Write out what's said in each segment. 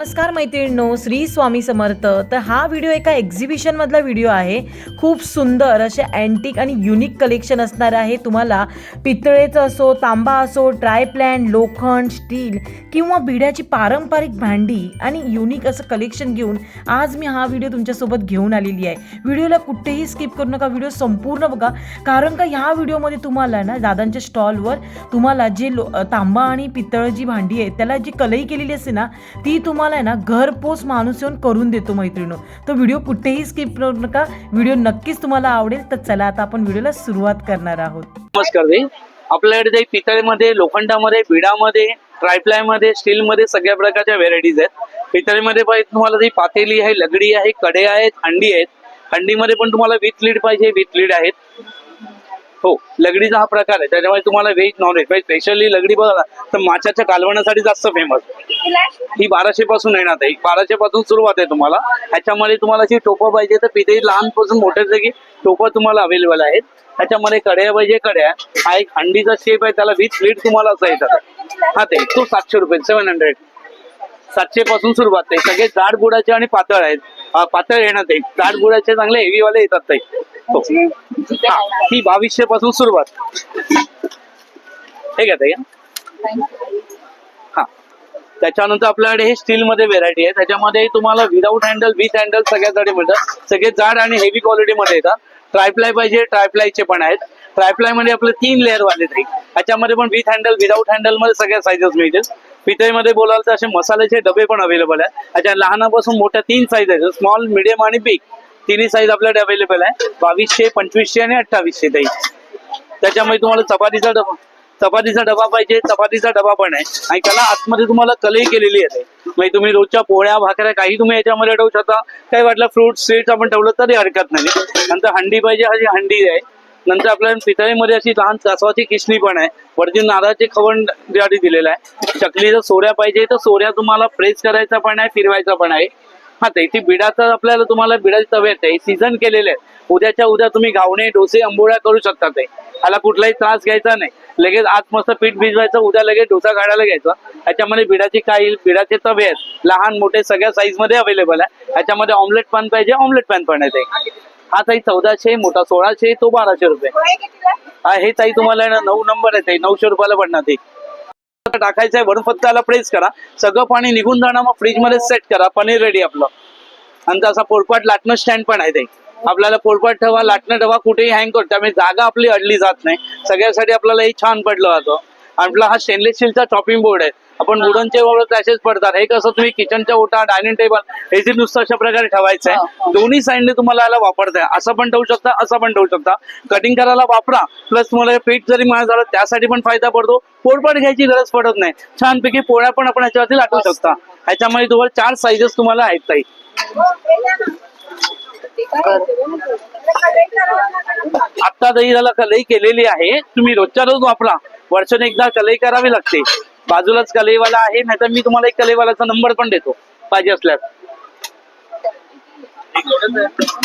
नमस्कार मैत्रिणींनो श्री स्वामी समर्थ. तर हा व्हिडिओ एका एक्झिबिशनमधला व्हिडिओ आहे. खूप सुंदर असे अँटिक आणि युनिक कलेक्शन असणार आहे. तुम्हाला पितळेचं असो तांबा असो ट्राय प्लॅन लोखंड स्टील किंवा बिड्याची पारंपरिक भांडी आणि युनिक असं कलेक्शन घेऊन आज मी हा व्हिडिओ तुमच्यासोबत घेऊन आलेली आहे. व्हिडिओला कुठेही स्किप करू नका. व्हिडिओ संपूर्ण बघा. कारण का ह्या व्हिडिओमध्ये तुम्हाला ना दादांच्या स्टॉलवर तुम्हाला जे लो तांबा आणि पितळ जी भांडी आहे त्याला जी कलई केलेली असते ना ती तुम्हाला आहे ना घरपोच माणूस येऊन करून देतो मैत्रिणो तो व्हिडिओ कुठेही स्किप करू नका. व्हिडिओ नक्कीच तुम्हाला आवडेल. तर चला आता आपण व्हिडिओला सुरुवात करणार आहोत. नमस्कार ताई आपल्याकडे पितळेमध्ये लोखंडामध्ये बिडामध्ये ट्रायप्लायमध्ये स्टीलमध्ये सगळ्या प्रकारच्या व्हेरायटीज आहेत. पितळेमध्ये पाहिजे तुम्हाला ती पातेली आहे लगडी आहे कडे आहेत हंडी आहेत. हंडीमध्ये पण तुम्हाला विथ लीड पाहिजे विथ लीड आहेत. हो लगडीचा हा प्रकार आहे. त्याच्यामुळे तुम्हाला व्हेज नॉन व्हेज स्पेशली लगडी बघा ना, तर माच्याच्या कालवण्यासाठी जास्त फेमस ही बाराशे पासून येणार आहे. बाराशे पासून सुरुवात आहे तुम्हाला. ह्याच्यामध्ये तुम्हाला जी टोपं पाहिजे तर तिथे लहानपासून मोठ्या सगळी टोपं तुम्हाला अवेलेबल आहेत. ह्याच्यामध्ये कड्या पाहिजे कड्या हा एक हंडीचा शेप आहे. त्याला विथ प्लेट तुम्हाला असं येतात. हा ते तो सातशे रुपये सेव्हन हंड्रेड सातशे पासून सुरुवात आहे. सगळे जाड बुडाचे आणि पातळ आहेत. पातळ येणार ते जाड बुडाचे चांगले हेवी वाले येतात ते. हो. ही. बावीसशे पासून सुरुवात. हे घ्या ताई. हा. त्याच्यानंतर आपल्याकडे हे स्टील मध्ये व्हेरायटी आहे. त्याच्यामध्ये तुम्हाला विदाऊट हँडल विथ हँडल सगळ्यासाठी मिळतात. सगळे जाड आणि हेवी क्वालिटी मध्ये येतात. ट्रायप्लाय पाहिजे ट्रायप्लायचे पण आहेत. ट्रायप्लायमध्ये आपले तीन लेअर वाले ते त्याच्यामध्ये पण विथ हँडल विदाऊट हँडलमध्ये सगळ्या साईजेस मिळतील. पितळेमध्ये बोलाल तर असे मसाल्याचे डबे पण अवेलेबल आहेत. अच्छा लहानापासून मोठ्या तीन साईज आहेत. स्मॉल मिडियम आणि बिग तिन्ही साईज आपल्याकडे अवेलेबल आहे. बावीसशे पंचवीसशे आणि अठ्ठावीसशे ताई. त्याच्यामध्ये तुम्हाला चपातीचा डबा चपातीचा डबा पाहिजे. चपातीचा डबा पण आहे. आणि त्याला आतमध्ये तुम्हाला कलई केलेली आहे. म्हणजे तुम्ही रोजच्या पोळ्या भाकऱ्या काही तुम्ही याच्यामध्ये ठेवू शकता. काही वाटलं फ्रूट स्वीट्स आपण ठेवलं तरी हरकत नाही. नंतर हंडी पाहिजे अशी हंडी आहे. नंतर आपल्याला पितळीमध्ये अशी लहान कासवाची किसणी पण आहे. वरती नारळाचे खवण जाडी दिलेलं आहे. चकलीचा सोऱ्या पाहिजे तर सोऱ्या तुम्हाला प्रेस करायचा पण आहे फिरवायचा पण आहे. हा ते इथे बिडाचं आपल्याला तुम्हाला बिडाची तवे आहे सीझन केलेले आहे उद्याच्या उद्या तुम्ही घावणे डोसे आंबोळ्या करू शकता ते. ह्याला कुठलाही त्रास घ्यायचा नाही. लगेच आज मस्त पीठ भिजवायचं उद्या लगेच डोसा काढायला घ्यायचा. ह्याच्यामध्ये बिडाची काही बिडाचे तवे आहेत. लहान मोठे सगळ्या साईजमध्ये अवेलेबल आहे. ह्याच्यामध्ये ऑमलेट पॅन पाहिजे ऑमलेट पॅन पण आहे ते. हा ताई चौदाशे मोठा सोळाशे तो बाराशे रुपये. हा हे ताई तुम्हाला नऊ नंबर आहे ताई नऊशे रुपयाला पडणार ते. टाकायचं आहे वरून फक्त त्याला प्रेस करा. सगळं पाणी निघून जाणार मग फ्रीजमध्ये सेट करा पनीर रेडी आपलं. आणि असा पोळपाट लाटणं स्टँड पण आहे ते आपल्याला पोळपाट ठेवा लाटणं ठेवा कुठेही हँग करतो. त्यामुळे जागा आपली अडली जात नाही. सगळ्यासाठी आपल्याला हे छान पडलं जातं. आपला हा स्टेनलेस स्टीलचा चॉपिंग बोर्ड आहे. आपण वुडनचे वगैरे क्रॅशेस पडतात. हे कसं तुम्ही किचनच्या ओटा डायनिंग टेबल हे जे नुसतं अशा प्रकारे ठेवायचं आहे दोन्ही साईडने तुम्हाला याला वापरताय. असं पण ठेवू शकता असं पण ठेवू शकता. कटिंग करायला वापरा. प्लस तुम्हाला पीठ जरी मला झालं त्यासाठी पण फायदा पडतो. पोळपाट घ्यायची गरज पडत नाही. छानपैकी पोळ्या पण आपण ह्याच्यावरती लाटू शकता. ह्याच्यामध्ये तुम्हाला चार साईजेस तुम्हाला आहेत ताई. आत्ता दही झाला कलई केलेली आहे. तुम्ही रोजच्या रोज वापरा. वर्षाने एकदा कलई करावी लागते. बाजूलाच कलईवाला आहे नाहीतर मी तुम्हाला एक कलईवाल्याचा नंबर पण देतो. पाहिजे असल्यास.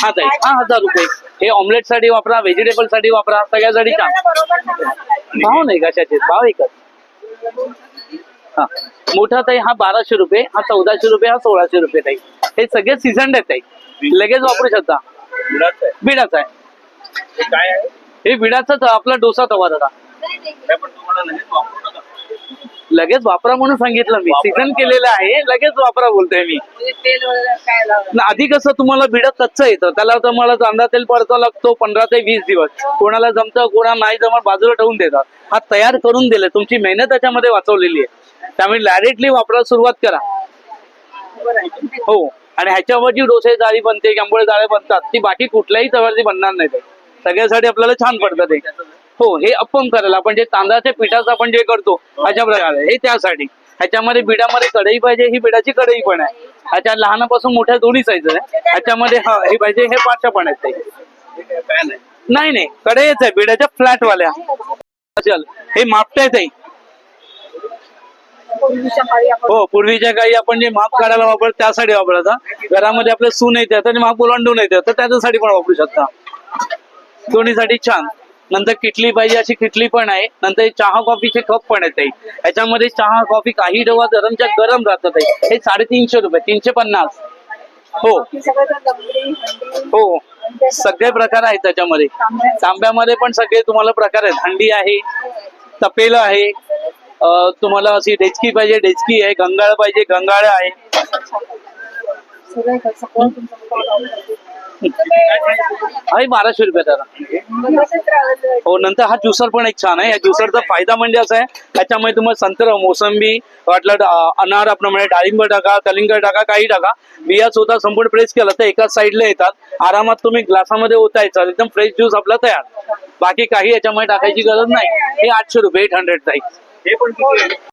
हा ताई हा हजार रुपये. हे ऑमलेटसाठी वापरा व्हेजिटेबलसाठी वापरा सगळ्यासाठी छान. भाव नाही कशाचे भाव एकच. हा. मोठा ताई हा बाराशे रुपये हा चौदाशे रुपये हा सोळाशे रुपये ताई. हे सगळे सीझन आहेत ताई. लगेच वापरू शकता. बिडाचा आहे. हे बिडाचाच आपला डोसा तवा दादा. लगेच वापरू म्हणून सांगितलं मी. सीझन केलेलं आहे लगेच वापरा बोलतोय मी. न आधी कसं तुम्हाला बिड कच्चं येतं. त्याला तुम्हाला कांदा तेल परतावं लागतो पंधरा ते वीस दिवस. कोणाला जमतं कोणा नाही जमत बाजूला ठेवून देतात. हा तयार करून दिले. तुमची मेहनत त्याच्यामध्ये वाचवलेली आहे. त्यामुळे डायरेक्टली वापरायला सुरुवात करा. हो. आणि ह्याच्यावर जी डोसे जाळी बनते आंबोळे जाळे बनतात. ती बाकी कुठल्याही तव्यावरती बनणार नाही ते. सगळ्यासाठी आपल्याला छान पडतं ते. हो हे अप्पम करायला आपण जे तांदळाच्या पिठाचं आपण जे करतो अशा प्रकारे हे त्यासाठी. ह्याच्यामध्ये बिडामध्ये कढई पाहिजे ही बिडाची कढई पण आहे. ह्याच्या लहानापासून मोठ्या दोन्ही साईज आहे ह्याच्यामध्ये हा हे पाहिजे हे पाचशे पण आहेत ते. नाही नाही कढईच आहे बिडाच्या फ्लॅट वाल्या चल हे मापट आहे हो पूर्वीच्या काही आपण जे माप काढायला वापर त्यासाठी वापरायचा. घरामध्ये आपल्या सून येते आणि माप ओलांडून येते तर त्याच्यासाठी पण वापरू शकता. दोन्हीसाठी छान. नंतर किटली पाहिजे अशी किटली पण आहे. नंतर चहा कॉफीचे कप पण आहेत ताई. याच्यामध्ये चहा कॉफी काही डबा गरमच्या गरम राहतात ताई. हे साडेतीनशे रुपये तीनशे पन्नास. हो. हो. सगळे प्रकार आहेत त्याच्यामध्ये. तांब्यामध्ये पण सगळे तुम्हाला प्रकार आहेत. हंडी आहे तपेलं आहे. तुम्हाला अशी डेचकी पाहिजे डेचकी आहे गंगाळ पाहिजे गंगाळ आहे. आहे बाराशे रुपये त्याला. हो नंतर हा ज्युसर पण एक छान आहे. या ज्युसरचा फायदा म्हणजे असा आहे त्याच्यामुळे तुम्हाला संत्र मोसंबी वाटलं अनार आपण म्हणजे डाळिंब टाका कलिंग टाका काही टाका. बिया स्वतः संपूर्ण प्रेस केलं तर एकाच साईडला येतात. आरामात तुम्ही ग्लासामध्ये ओतायचा एकदम फ्रेश ज्यूस आपला तयार. बाकी काही याच्यामध्ये टाकायची गरज नाही. हे आठशे रुपये एट हंड्रेड जाईल हे पण